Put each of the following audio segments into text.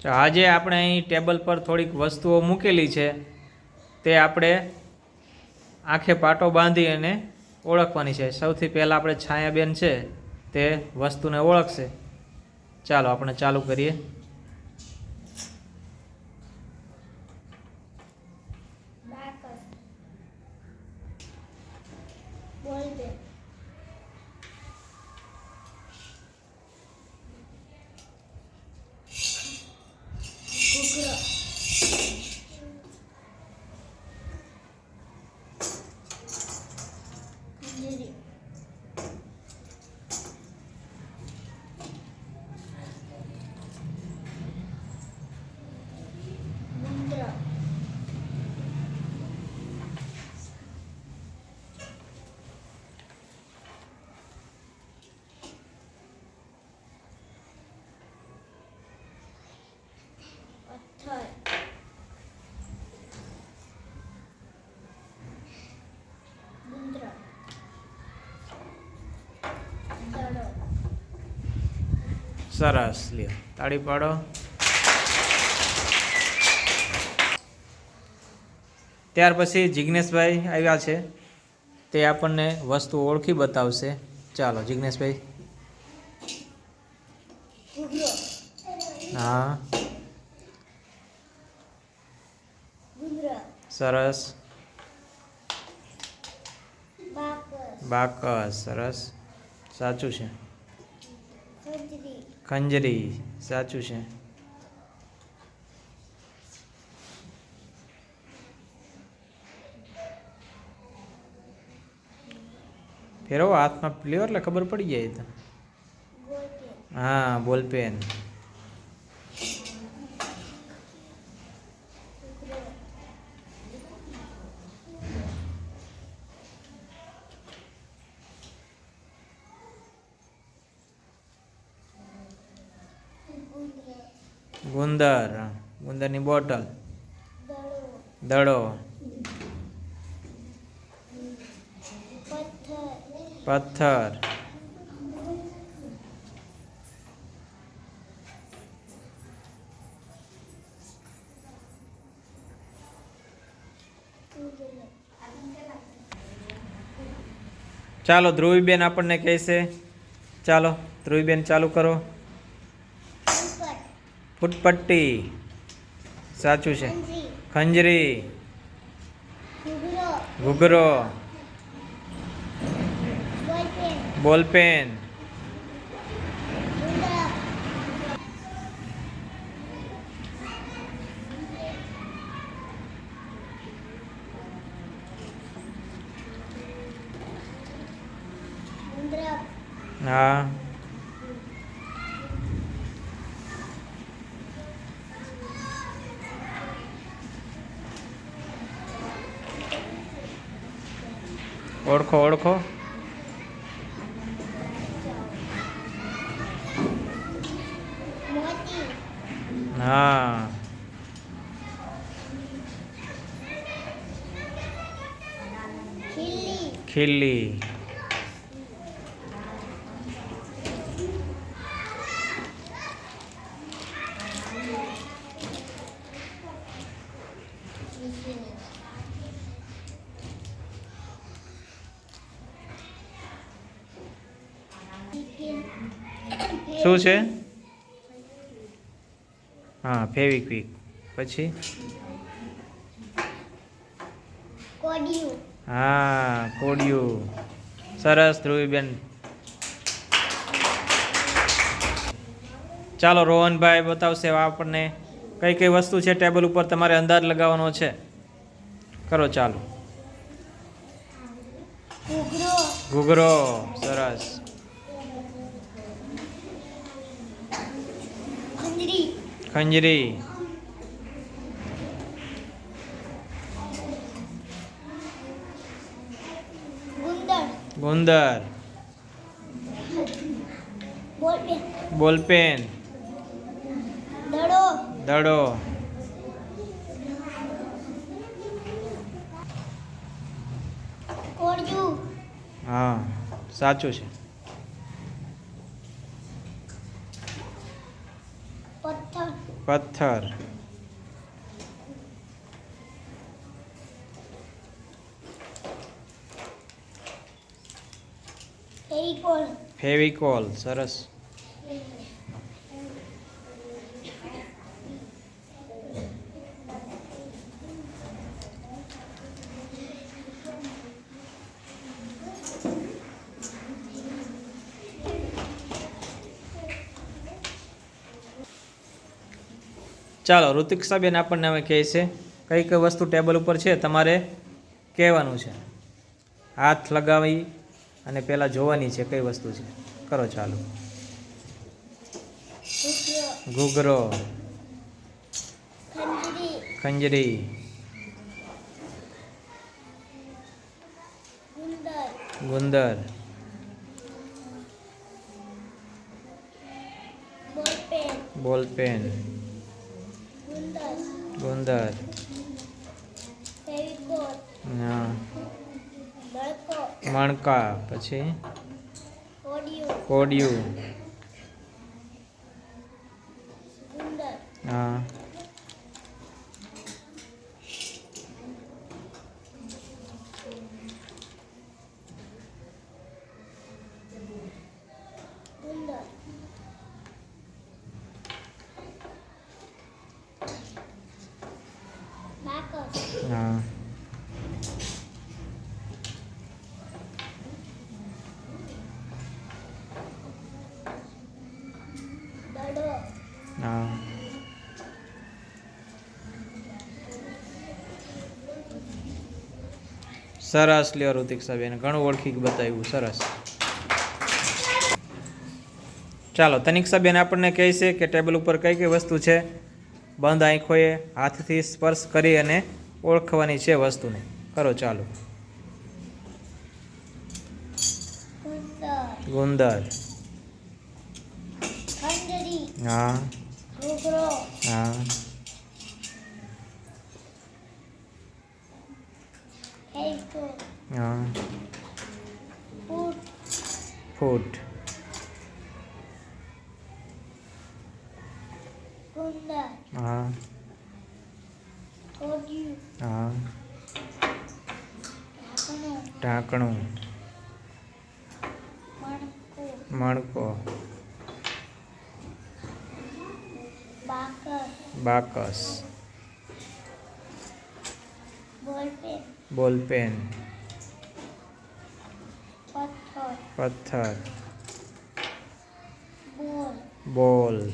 તો આજે આપણે અહીં ટેબલ પર થોડીક વસ્તુઓ મૂકેલી છે. તે આપણે આંખે પાટો બાંધી અને ઓળખવાની છે. સૌથી પહેલાં આપણે છાયાબેન છે તે વસ્તુને ઓળખશે. ચાલો આપણે ચાલુ કરીએ. બાકસ બોલપેન ઘૂઘરો ખંજરી ગુંદર પથ્થર ગુંદર દડો સરસ લ્યો. તાળી પાડો. ત્યાર પછી જિજ્ઞેશભાઈ આવ્યા છે. તે આપણને વસ્તુ ઓળખી બતાવશે. ચાલો જિજ્ઞેશભાઈ હા. સરસ. બાકસ. સરસ. સાચું છે. ખંજરી સાચું છે. ફેરવો હાથમાં લ્યો એટલે ખબર પડી જાય તો હા બોલપેન ગુંદર ગુંદરની બોટલ. દડો. પથ્થર. ચાલો ધ્રુવીબેન આપણને કહેશે. ચાલો ધ્રુવીબેન ચાલુ કરો. ફૂટપટ્ટી સાચું છે. ખંજરી. ઘૂઘરો. Ball pen. હા. ઓળખો ઓળખો. હા. ખીલી. ખીલી શું છે? હા ફેવિક્વિક પછી? હા કોડિયું. સરસ ધ્રુવીબેન. ચાલો રોહનભાઈ બતાવશે આપણને કઈ કઈ વસ્તુ છે ટેબલ ઉપર તમારે અંદાજ લગાવવાનો છે. કરો ચાલો. ઘૂઘરો. ઘૂઘરો સરસ. ખંજરી. ગુંદર. બોલપેન. દડો. હા સાચું છે. પથ્થર. ફેવિકોલ સરસ. ચાલો ઋતિક્ષાબેન આપણને હવે કહે છે કઈ કઈ વસ્તુ ટેબલ ઉપર છે તમારે કહેવાનું છે? હાથ લગાવી અને પહેલાં જોવાની છે કઈ વસ્તુ છે. કરો ચાલુ. ઘૂઘરો. ખંજરી. ગુંદર. બોલ બોલપેન બોલપેન ગુંદર ફેવિકોલ મણકા પછી? કોડિયું હા ગુંદર બાકસ હા દડો હા સરસ લ્યો ઋતિક્ષાબેન ઘણું ઓળખી બતાવ્યું સરસ. ચાલો તનિક્ષાબેન આપણને કહે છે કે ટેબલ ઉપર કઈ કઈ વસ્તુ છે? બંધ આંખોએ હાથથી સ્પર્શ કરી અને ઓળખવાની છે વસ્તુને. કરો ચાલો. ગુંદર. હા. હા ફેવિકોલ હા ફૂટ હા હા ઢાંકણું. મણકો. બાકસ. બાકસ. Ball pen ball pen. પથ્થર. પથ્થર. બોલ. બોલ.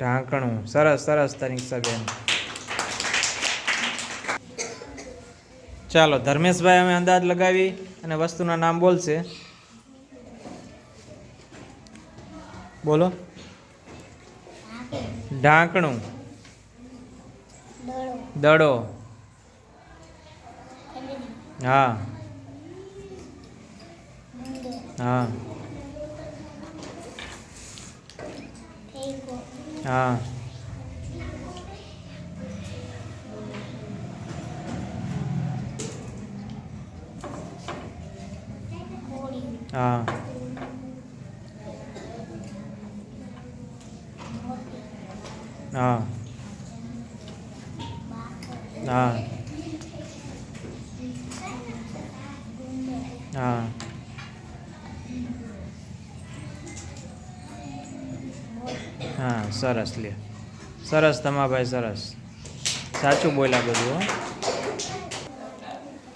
ઢાંકણું. સરસ સરસ તનિક્ષાબેન ચાલો ધર્મેશભાઈ અમે અંદાજ લગાવી અને વસ્તુના નામ બોલશે. બોલો. ઢાંકણું. દડો. હા. હા. હા. હા. હા સરસ લે. સરસ તમાભાઈ સરસ. સાચું બોલ્યા બધું હો.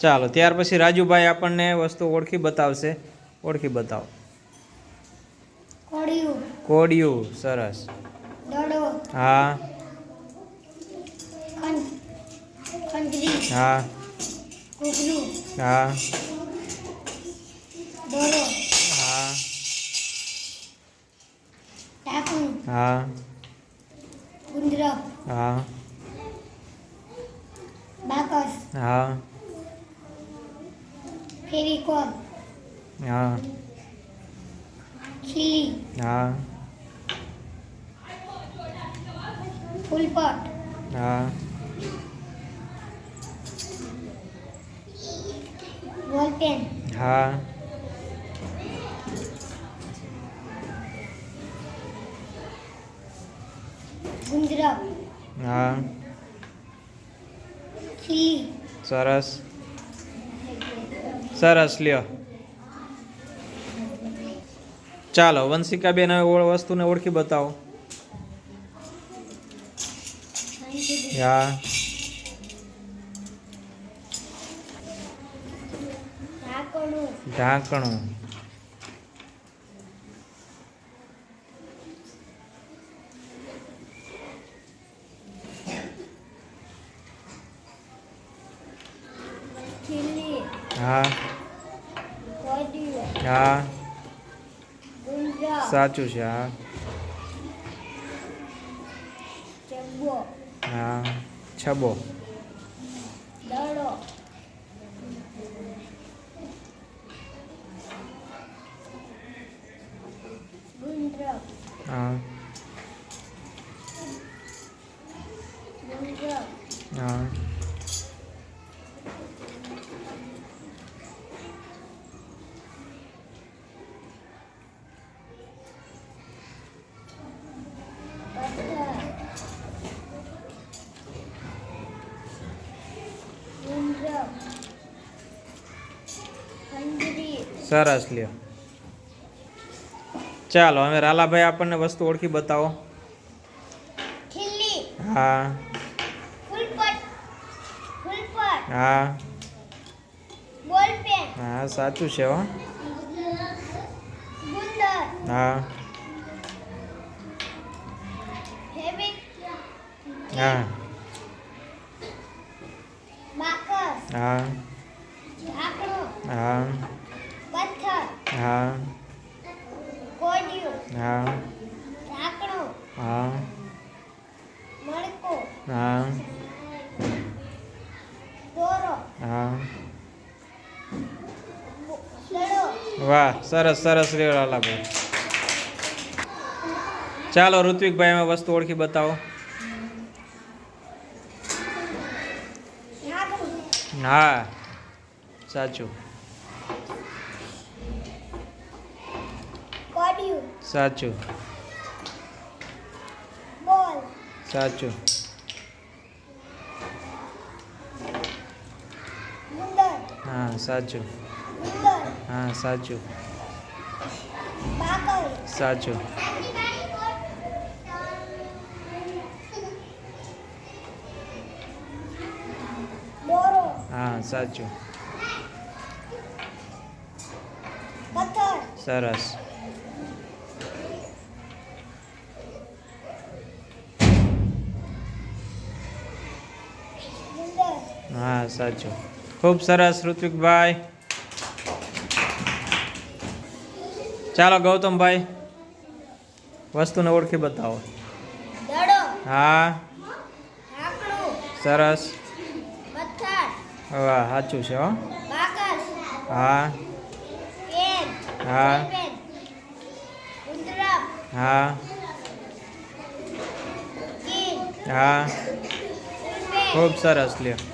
ચાલો ત્યાર પછી રાજુભાઈ આપણને વસ્તુ ઓળખી બતાવશે. ઓળખી બતાવો. કોડિયું સરસ. હા. હા. હા. હા. હા. હા. બાકસ હા. ફેવિકોલ હા. ખીલી હા. ફૂલપટ હા બોલપેન હા. ગુંદરક હા. ખીલી સરસ. સરસ લ્યો. ચાલો વંશિકાબેન હવે ઓળ- વસ્તુને ઓળખી બતાવો. હા. ઢાંકણું. હા. હા. સાચું છે હા. હા. છબો. હા. હા. સરસ લ્યો. ચાલો હવે રાલાભાઈ આપણને વસ્તુ ઓળખી બતાવો. હા. હા. હા સાચું છે હો. હા. હા. હા. હા. હા. હા. હા. હા. હા. વાહ સરસ સરસ રહ્યો લાલાભાઈ ચાલો ઋત્વિકભાઈ અમે વસ્તુ ઓળખી બતાવો. હા સાચું કોડિયું સાચું. સાચું. હા સાચું. હા સાચું. સાચું. હા સાચું. સરસ. હા સાચું. ખૂબ સરસ ઋત્વિકભાઈ. ચાલો ગૌતમભાઈ વસ્તુને ઓળખી બતાવો. હા. સરસ. વાહ સાચું છે હો. હા. હા. હા. હા. ખૂબ સરસ લ્યો.